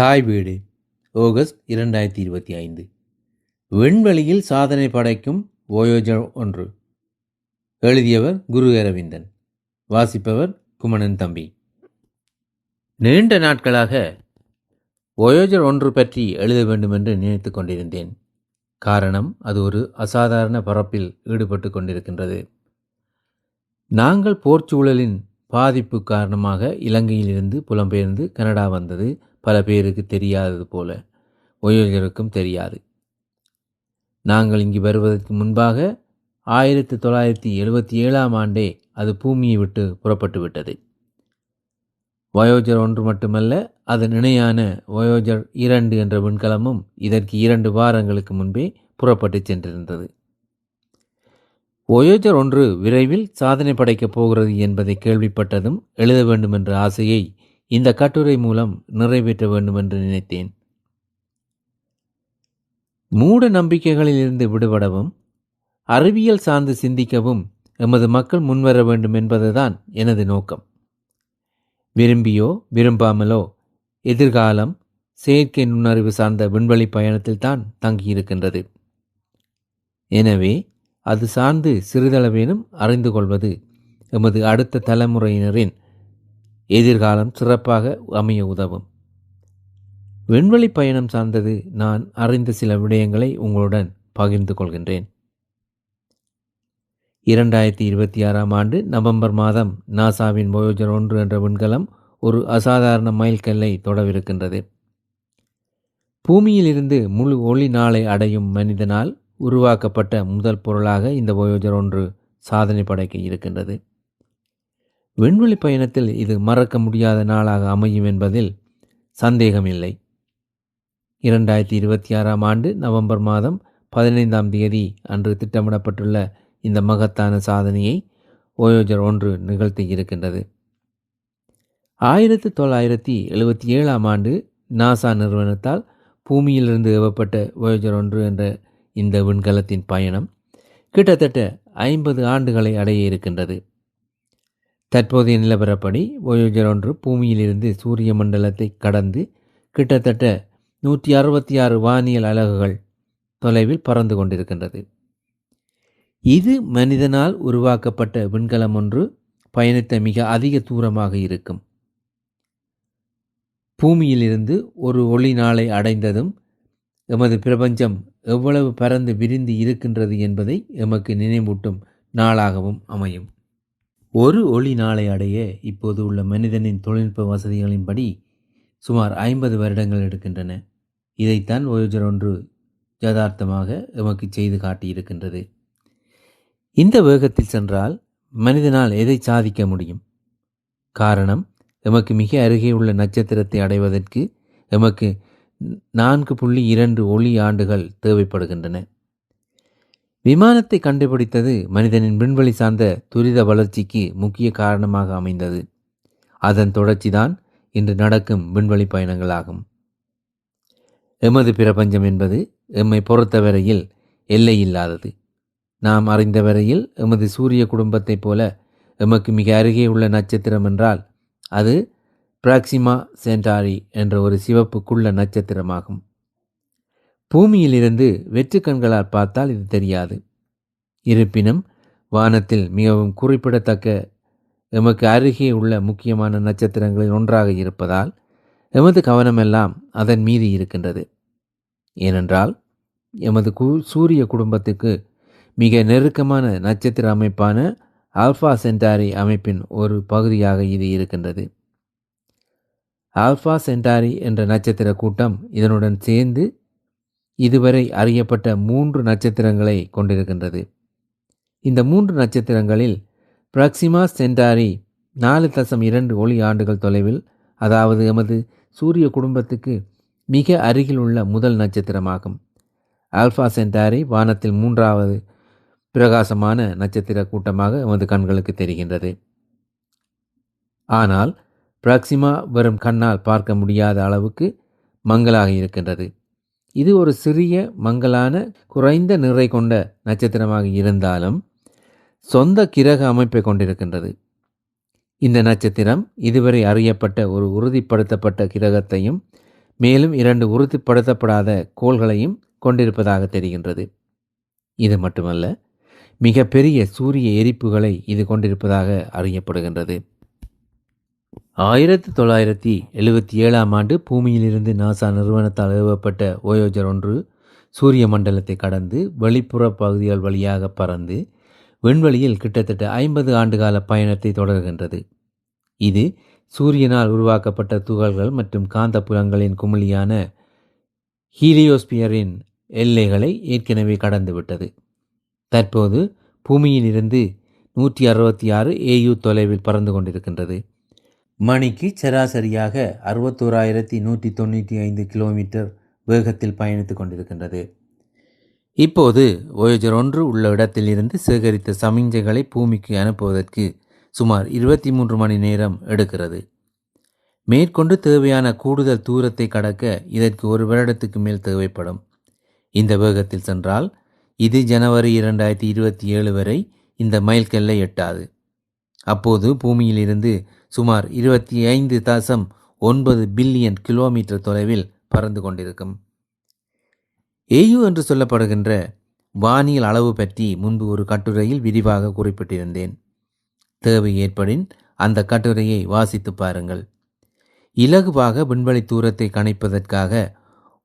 தாய் வீடு ஆகஸ்ட் இரண்டாயிரத்தி இருபத்தி ஐந்து. விண்வெளியில் சாதனை படைக்கும் ஓயோஜர் ஒன்று. எழுதியவர் குரு அரவிந்தன். வாசிப்பவர் குமணன் தம்பி. நீண்ட நாட்களாக ஓயோஜர் ஒன்று பற்றி எழுத வேண்டும் என்று நினைத்து கொண்டிருந்தேன். காரணம் அது ஒரு அசாதாரண பரப்பில் ஈடுபட்டு கொண்டிருக்கின்றது. நாங்கள் போர்ச்சூழலின் பாதிப்பு காரணமாக இலங்கையிலிருந்து புலம்பெயர்ந்து கனடா வந்தது. பல பேருக்கு தெரியாதது போல ஓயோஜருக்கும் தெரியாது. நாங்கள் இங்கு வருவதற்கு முன்பாக ஆயிரத்தி தொள்ளாயிரத்தி எழுபத்தி ஏழாம் ஆண்டே அது பூமியை விட்டு புறப்பட்டு விட்டது. வயோஜர் ஒன்று மட்டுமல்ல அதன் இணையான வயோஜர் இரண்டு என்ற விண்கலமும் இதற்கு இரண்டு வாரங்களுக்கு முன்பே புறப்பட்டு சென்றிருந்தது. ஒயோஜர் ஒன்று விரைவில் சாதனை படைக்கப் போகிறது என்பதை கேள்விப்பட்டதும் எழுத வேண்டும் என்ற ஆசையை இந்த கட்டுரை மூலம் நிறைவேற்ற வேண்டும் என்று நினைத்தேன். மூட நம்பிக்கைகளிலிருந்து விடுபடவும் அறிவியல் சார்ந்து சிந்திக்கவும் எமது மக்கள் முன்வர வேண்டும் என்பதுதான் எனது நோக்கம். விரும்பியோ விரும்பாமலோ எதிர்காலம் செயற்கை நுண்ணறிவு சார்ந்த விண்வெளி பயணத்தில் தான் தங்கியிருக்கின்றது. எனவே அது சார்ந்து சிறிதளவேனும் அறிந்து கொள்வது எமது அடுத்த தலைமுறையினரின் எதிர்காலம் சிறப்பாக அமைய உதவும். விண்வெளி பயணம் சார்ந்தது நான் அறிந்த சில விடயங்களை உங்களுடன் பகிர்ந்து கொள்கின்றேன். இரண்டாயிரத்தி இருபத்தி ஆறாம் ஆண்டு நவம்பர் மாதம் நாசாவின் வயோஜர் ஒன்று என்ற விண்கலம் ஒரு அசாதாரண மைல்கல்லை தொடவிருக்கின்றது. பூமியிலிருந்து முழு ஒளி நாளை அடையும் மனிதனால் உருவாக்கப்பட்ட முதல் பொருளாக இந்த வயோஜர் ஒன்று சாதனை படைக்க இருக்கின்றது. விண்வெளி பயணத்தில் இது மறக்க முடியாத நாளாக அமையும் என்பதில் சந்தேகமில்லை. இரண்டாயிரத்தி இருபத்தி ஆறாம் ஆண்டு நவம்பர் மாதம் பதினைந்தாம் தேதி அன்று திட்டமிடப்பட்டுள்ள இந்த மகத்தான சாதனையை ஓயோஜர் ஒன்று நிகழ்த்தி இருக்கின்றது. ஆயிரத்தி தொள்ளாயிரத்தி எழுபத்தி ஏழாம் ஆண்டு நாசா நிறுவனத்தால் பூமியிலிருந்து ஏவப்பட்ட ஓயோஜர் ஒன்று என்ற இந்த விண்கலத்தின் பயணம் கிட்டத்தட்ட ஐம்பது ஆண்டுகளை அடைய இருக்கின்றது. தற்போதைய நிலவரப்படி வயோஜர் ஒன்று பூமியிலிருந்து சூரிய மண்டலத்தை கடந்து கிட்டத்தட்ட நூற்றி அறுபத்தி ஆறு வானியல் அலகுகள் தொலைவில் பறந்து கொண்டிருக்கின்றது. இது மனிதனால் உருவாக்கப்பட்ட விண்கலம் ஒன்று பயணித்த மிக அதிக தூரமாக இருக்கும். பூமியிலிருந்து ஒரு ஒளி நாளை அடைந்ததும் எமது பிரபஞ்சம் எவ்வளவு பறந்து விரிந்து இருக்கின்றது என்பதை எமக்கு நினைவூட்டும் நாளாகவும் அமையும். ஒரு ஒளி நாளை அடைய இப்போது உள்ள மனிதனின் தொழில்நுட்ப வசதிகளின்படி சுமார் ஐம்பது வருடங்கள் எடுக்கின்றன. இதைத்தான் ஓயோஜர் ஒன்று யதார்த்தமாக எமக்கு செய்து காட்டியிருக்கின்றது. இந்த வேகத்தில் சென்றால் மனிதனால் எதை சாதிக்க முடியும்? காரணம் எமக்கு மிக அருகே உள்ள நட்சத்திரத்தை அடைவதற்கு எமக்கு நான்கு புள்ளி இரண்டு ஒளி ஆண்டுகள் தேவைப்படுகின்றன. விமானத்தை கண்டுபிடித்தது மனிதனின் விண்வெளி சார்ந்த துரித வளர்ச்சிக்கு முக்கிய காரணமாக அமைந்தது. அதன் தொடர்ச்சிதான் இன்று நடக்கும் விண்வெளி பயணங்களாகும். எமது பிரபஞ்சம் என்பது எம்மை பொறுத்தவரையில் எல்லை இல்லாதது. நாம் அறிந்தவரையில் எமது சூரிய குடும்பத்தைப் போல எமக்கு மிக அருகே உள்ள நட்சத்திரம் என்றால் அது பிராக்சிமா சென்டாரி என்ற ஒரு சிவப்புக்குள்ள நட்சத்திரமாகும். பூமியிலிருந்து வெற்று கண்களால் பார்த்தால் இது தெரியாது. இருப்பினும் வானத்தில் மிகவும் குறிப்பிடத்தக்க எமக்கு அருகே உள்ள முக்கியமான நட்சத்திரங்களில் ஒன்றாக இருப்பதால் எமது கவனமெல்லாம் அதன் மீது இருக்கின்றது. ஏனென்றால் எமது கு சூரிய குடும்பத்துக்கு மிக நெருக்கமான நட்சத்திர அமைப்பான ஆல்ஃபா சென்டாரி அமைப்பின் ஒரு பகுதியாக இது இருக்கின்றது. ஆல்ஃபா சென்டாரி என்ற நட்சத்திர கூட்டம் இதனுடன் சேர்ந்து இதுவரை அறியப்பட்ட மூன்று நட்சத்திரங்களை கொண்டிருக்கின்றது. இந்த மூன்று நட்சத்திரங்களில் பிரக்சிமா சென்டாரி நாலு தசம் இரண்டு ஒளி ஆண்டுகள் தொலைவில் அதாவது எமது சூரிய குடும்பத்துக்கு மிக அருகில் உள்ள முதல் நட்சத்திரமாகும். ஆல்ஃபா சென்டாரி வானத்தில் மூன்றாவது பிரகாசமான நட்சத்திர கூட்டமாக எமது கண்களுக்கு தெரிகின்றது. ஆனால் பிராக்சிமா வெறும் கண்ணால் பார்க்க முடியாத அளவுக்கு மங்கலாக இருக்கின்றது. இது ஒரு சிறிய மங்கலான குறைந்த நிறை கொண்ட நட்சத்திரமாக இருந்தாலும் சொந்த கிரக அமைப்பை கொண்டிருக்கின்றது. இந்த நட்சத்திரம் இதுவரை அறியப்பட்ட ஒரு உறுதிப்படுத்தப்பட்ட கிரகத்தையும் மேலும் இரண்டு உறுதிப்படுத்தப்படாத கோள்களையும் கொண்டிருப்பதாக தெரிகின்றது. இது மட்டுமல்ல மிகப்பெரிய சூரிய எரிப்புகளை இது கொண்டிருப்பதாக அறியப்படுகின்றது. ஆயிரத்தி தொள்ளாயிரத்தி எழுபத்தி ஏழாம் ஆண்டு பூமியிலிருந்து நாசா நிறுவனத்தால் நிறுவப்பட்ட ஓயோஜர் ஒன்று சூரிய மண்டலத்தை கடந்து வெளிப்புற பகுதிகள் வழியாக பறந்து விண்வெளியில் கிட்டத்தட்ட ஐம்பது ஆண்டுகால பயணத்தை தொடர்கின்றது. இது சூரியனால் உருவாக்கப்பட்ட துகள்கள் மற்றும் காந்தப்புலங்களின் குமிழியான ஹீலியோஸ்பியரின் எல்லைகளை ஏற்கனவே கடந்துவிட்டது. தற்போது பூமியிலிருந்து நூற்றி அறுபத்தி ஆறு ஏயு தொலைவில் பறந்து கொண்டிருக்கின்றது. மணிக்கு சராசரியாக அறுபத்தோராயிரத்தி நூற்றி தொண்ணூற்றி ஐந்து கிலோமீட்டர் வேகத்தில் பயணித்து கொண்டிருக்கின்றது. இப்போது ஒயஜர் ஒன்று உள்ள இடத்திலிருந்து சேகரித்த சமிஞ்சைகளை பூமிக்கு அனுப்புவதற்கு சுமார் இருபத்தி மூன்று மணி நேரம் எடுக்கிறது. மேற்கொண்டு தேவையான கூடுதல் தூரத்தை கடக்க இதற்கு ஒரு வருடத்துக்கு மேல் தேவைப்படும். இந்த வேகத்தில் சென்றால் இது ஜனவரி இரண்டாயிரத்தி இருபத்தி ஏழு வரை இந்த மைல்கல்லை எட்டாது. அப்போது பூமியிலிருந்து சுமார் இருபத்தி ஐந்து தசம் ஒன்பது பில்லியன் கிலோமீட்டர் தொலைவில் பறந்து கொண்டிருக்கும். ஏயு என்று சொல்லப்படுகின்ற வானியல் அளவு பற்றி முன்பு ஒரு கட்டுரையில் விரிவாக குறிப்பிட்டிருந்தேன். தேவை ஏற்படின் அந்த கட்டுரையை வாசித்து பாருங்கள். இலகுவாக விண்வெளி தூரத்தை கணிப்பதற்காக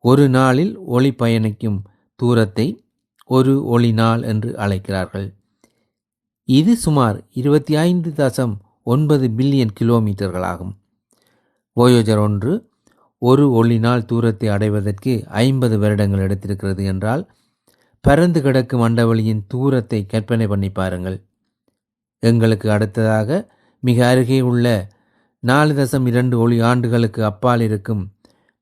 ஒரு நாளில் ஒளி பயணிக்கும் தூரத்தை ஒரு ஒளி நாள் என்று அழைக்கிறார்கள். இது சுமார் இருபத்தி ஐந்து தசம் ஒன்பது பில்லியன் கிலோமீட்டர்களாகும். ஓயோஜர் ஒன்று ஒரு ஒளி நாள் தூரத்தை அடைவதற்கு ஐம்பது வருடங்கள் எடுத்திருக்கிறது என்றால் பரந்து கிடக்கும் அண்டவெளியின் தூரத்தை கற்பனை பண்ணி பாருங்கள். எங்களுக்கு அடுத்ததாக மிக அருகே உள்ள நாலு தசம் இரண்டு ஒளி ஆண்டுகளுக்கு அப்பால் இருக்கும்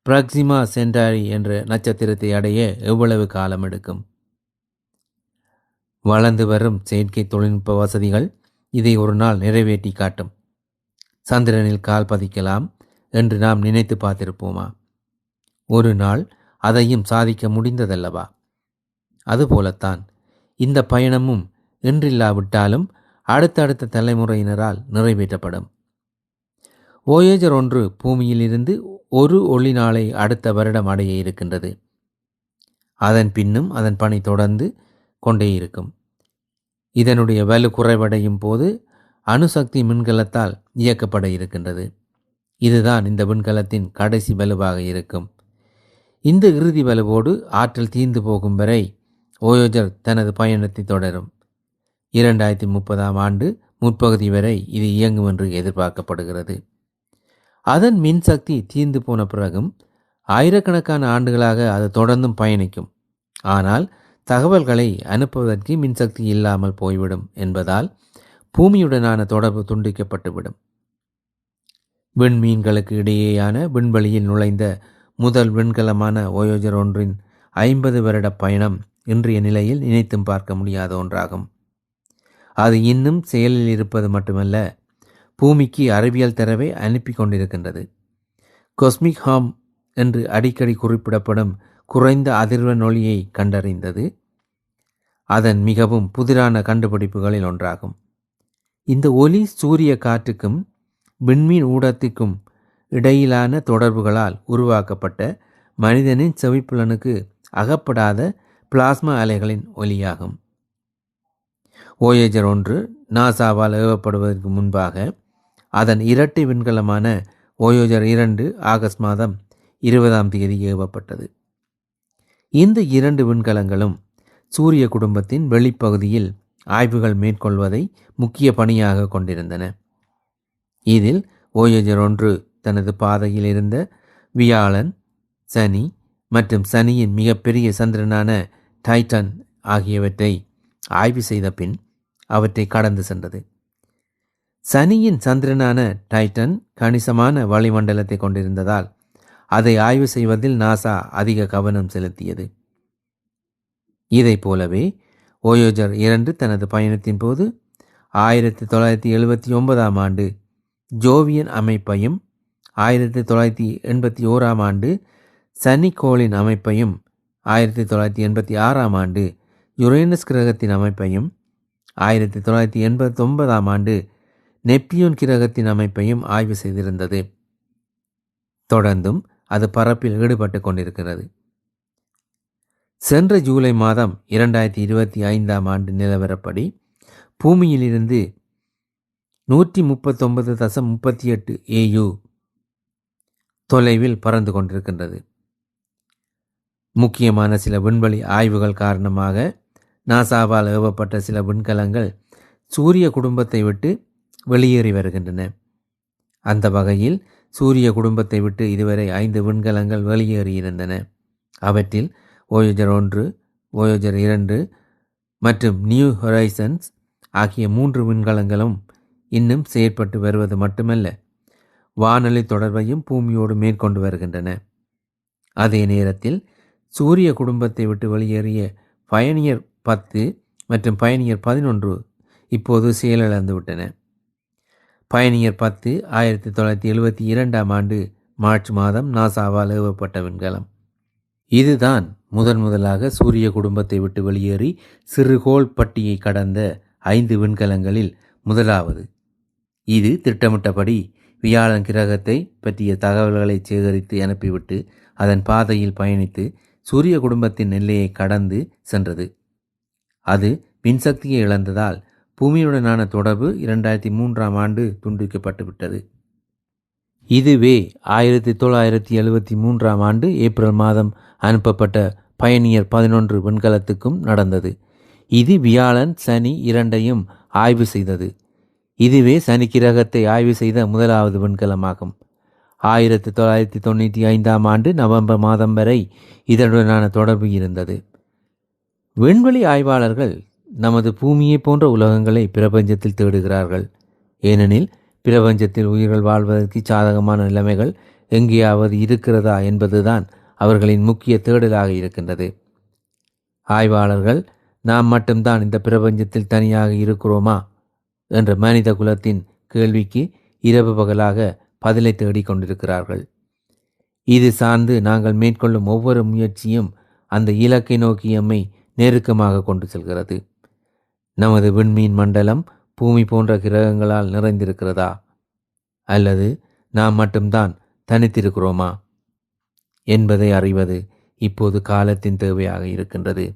பிரக்சிமா சென்டாரி என்ற நட்சத்திரத்தை அடைய எவ்வளவு காலம் எடுக்கும்? வளர்ந்து வரும் செயற்கை தொழில்நுட்ப வசதிகள் இதை ஒரு நாள் நிறைவேற்றி காட்டும். சந்திரனில் கால் பதிக்கலாம் என்று நாம் நினைத்து பார்த்திருப்போமா? ஒரு நாள் அதையும் சாதிக்க முடிந்ததல்லவா? அதுபோலத்தான் இந்த பயணமும் என்றில்லாவிட்டாலும் அடுத்தடுத்த தலைமுறையினரால் நிறைவேற்றப்படும். ஓயேஜர் ஒன்று பூமியிலிருந்து ஒரு ஒளி நாளை அடுத்த வருடம் அடைய இருக்கின்றது. அதன் பின்னும் அதன் பணி தொடர்ந்து கொண்டே இருக்கும். இதனுடைய வலு குறைவடையும் போது அணுசக்தி மின்கலத்தால் இயக்கப்பட இருக்கின்றது. இதுதான் இந்த விண்கலத்தின் கடைசி வலுவாக இருக்கும். இந்த இறுதி வலுவோடு ஆற்றல் தீர்ந்து போகும் வரை ஓயோஜர் தனது பயணத்தை தொடரும். இரண்டாயிரத்தி முப்பதாம் ஆண்டு முற்பகுதி வரை இது இயங்கும் என்று எதிர்பார்க்கப்படுகிறது. அதன் மின்சக்தி தீர்ந்து போன பிறகும் ஆயிரக்கணக்கான ஆண்டுகளாக அது தொடர்ந்தும் பயணிக்கும். ஆனால் தகவல்களை அனுப்புவதற்கு மின்சக்தி இல்லாமல் போய்விடும் என்பதால் பூமியுடனான தொடர்பு துண்டிக்கப்பட்டுவிடும். விண்மீன்களுக்கு இடையேயான விண்வெளியில் நுழைந்த முதல் விண்கலமான ஓயோஜர் ஒன்றின் ஐம்பது வருட பயணம் இன்றைய நிலையில் நினைத்தும் பார்க்க முடியாத ஒன்றாகும். அது இன்னும் செயலில் இருப்பது மட்டுமல்ல பூமிக்கு அறிவியல் தரவை அனுப்பி கொண்டிருக்கின்றது. கொஸ்மிக் ஹாம் என்று அடிக்கடி குறிப்பிடப்படும் குறைந்த அதிர்வெண் ஒளியை கண்டறிந்தது. அதன் மிகவும் புதிரான கண்டுபிடிப்புகளில் ஒன்றாகும். இந்த ஒலி சூரிய காற்றுக்கும் விண்மீன் ஊடகத்திற்கும் இடையிலான தொடர்புகளால் உருவாக்கப்பட்ட மனிதனின் செவிப்புலனுக்கு அகப்படாத பிளாஸ்மா அலைகளின் ஒலியாகும். ஓயேஜர் ஒன்று நாசாவால் ஏவப்படுவதற்கு முன்பாக அதன் இரட்டை விண்கலமான ஓயோஜர் இரண்டு ஆகஸ்ட் மாதம் இருபதாம் தேதி ஏவப்பட்டது. இந்த இரண்டு விண்கலங்களும் சூரிய குடும்பத்தின் வெளிப்பகுதியில் ஆய்வுகள் மேற்கொள்வதை முக்கிய பணியாக கொண்டிருந்தன. இதில் ஓயஜர் ஒன்று தனது பாதையில் இருந்த வியாழன் சனி மற்றும் சனியின் மிகப்பெரிய சந்திரனான டைட்டன் ஆகியவற்றை ஆய்வு செய்த பின் அவற்றை கடந்து சென்றது. சனியின் சந்திரனான டைட்டன் கணிசமான வளிமண்டலத்தை கொண்டிருந்ததால் அதை ஆய்வு செய்வதில் நாசா அதிக கவனம் செலுத்தியது. இதை போலவே ஓயோஜர் இரண்டு தனது பயணத்தின் போது ஆயிரத்தி தொள்ளாயிரத்தி எழுபத்தி ஒன்பதாம் ஆண்டு ஜோவியன் அமைப்பையும் ஆயிரத்தி தொள்ளாயிரத்தி எண்பத்தி ஓராம் ஆண்டு சனிக்கோளின் அமைப்பையும் ஆயிரத்தி தொள்ளாயிரத்தி எண்பத்தி ஆறாம் ஆண்டு யுரேனஸ் கிரகத்தின் அமைப்பையும் ஆயிரத்தி தொள்ளாயிரத்தி எண்பத்தி ஒன்பதாம் ஆண்டு நெப்பியூன் கிரகத்தின் அமைப்பையும் ஆய்வு செய்திருந்தது. தொடர்ந்தும் அது பரப்பில் ஈடுபட்டு கொண்டிருக்கிறது. சென்ற ஜூலை மாதம் இரண்டாயிரத்தி இருபத்தி ஐந்தாம் ஆண்டு நிலவரப்படி பூமியிலிருந்து நூற்றி முப்பத்தொன்பது தசம் முப்பத்தி எட்டு ஏயு தொலைவில் பறந்து கொண்டிருக்கின்றது. முக்கியமான சில விண்வெளி ஆய்வுகள் காரணமாக நாசாவால் ஏவப்பட்ட சில விண்கலங்கள் சூரிய குடும்பத்தை விட்டு வெளியேறி வருகின்றன. அந்த வகையில் சூரிய குடும்பத்தை விட்டு இதுவரை ஐந்து விண்கலங்கள் வெளியேறியிருந்தன. அவற்றில் ஓயோஜர் ஒன்று ஓயோஜர் இரண்டு மற்றும் நியூ ஹொரைசன்ஸ் ஆகிய மூன்று விண்கலங்களும் இன்னும் செயற்பட்டு வருவது மட்டுமல்ல வானொலி தொடர்பையும் பூமியோடு மேற்கொண்டு வருகின்றன. அதே நேரத்தில் சூரிய குடும்பத்தை விட்டு வெளியேறிய பயணியர் பத்து மற்றும் பயணியர் பதினொன்று இப்போது செயலிழந்துவிட்டன. பயணியர் பத்து ஆயிரத்தி தொள்ளாயிரத்தி எழுபத்தி இரண்டாம் ஆண்டு மார்ச் மாதம் நாசாவால் ஏவப்பட்ட விண்கலம். இதுதான் முதன் முதலாக சூரிய குடும்பத்தை விட்டு வெளியேறி சிறுகோள் பட்டியை கடந்த ஐந்து விண்கலங்களில் முதலாவது. இது திட்டமிட்டபடி வியாழன் கிரகத்தை பற்றிய தகவல்களை சேகரித்து அனுப்பிவிட்டு அதன் பாதையில் பயணித்து சூரிய குடும்பத்தின் எல்லையை கடந்து சென்றது. அது மின்சக்தியை இழந்ததால் பூமியுடனான தொடர்பு இரண்டாயிரத்தி மூன்றாம் ஆண்டு துண்டிக்கப்பட்டுவிட்டது. இதுவே ஆயிரத்தி தொள்ளாயிரத்தி எழுபத்தி மூன்றாம் ஆண்டு ஏப்ரல் மாதம் அனுப்பப்பட்ட பயணியர் பதினொன்று விண்கலத்துக்கும் நடந்தது. இது வியாழன் சனி இரண்டையும் ஆய்வு செய்தது. இதுவே சனி கிரகத்தை ஆய்வு செய்த முதலாவது விண்கலமாகும். ஆயிரத்தி தொள்ளாயிரத்தி தொண்ணூற்றி ஐந்தாம் ஆண்டு நவம்பர் மாதம் வரை இதனுடனான தொடர்பு இருந்தது. விண்வெளி ஆய்வாளர்கள் நமது பூமியை போன்ற உலகங்களை பிரபஞ்சத்தில் தேடுகிறார்கள். ஏனெனில் பிரபஞ்சத்தில் உயிர்கள் வாழ்வதற்கு சாதகமான நிலைமைகள் எங்கேயாவது இருக்கிறதா என்பதுதான் அவர்களின் முக்கிய தேடலாக இருக்கின்றது. ஆய்வாளர்கள் நாம் மட்டும்தான் இந்த பிரபஞ்சத்தில் தனியாக இருக்கிறோமா? என்ற மனித குலத்தின் கேள்விக்கு இரவு பகலாக பதிலை தேடிக் கொண்டிருக்கிறார்கள். இது சார்ந்து நாங்கள் மேற்கொள்ளும் ஒவ்வொரு முயற்சியும் அந்த இலக்கை நோக்கி எம்மை நெருக்கமாக கொண்டு செல்கிறது. நமது விண்மீன் மண்டலம் பூமி போன்ற கிரகங்களால் நிறைந்திருக்கிறதா? அல்லது நாம் மட்டும்தான் தனித்திருக்கிறோமா? என்பதை அறிவது இப்போது காலத்தின் தேவையாக இருக்கின்றது.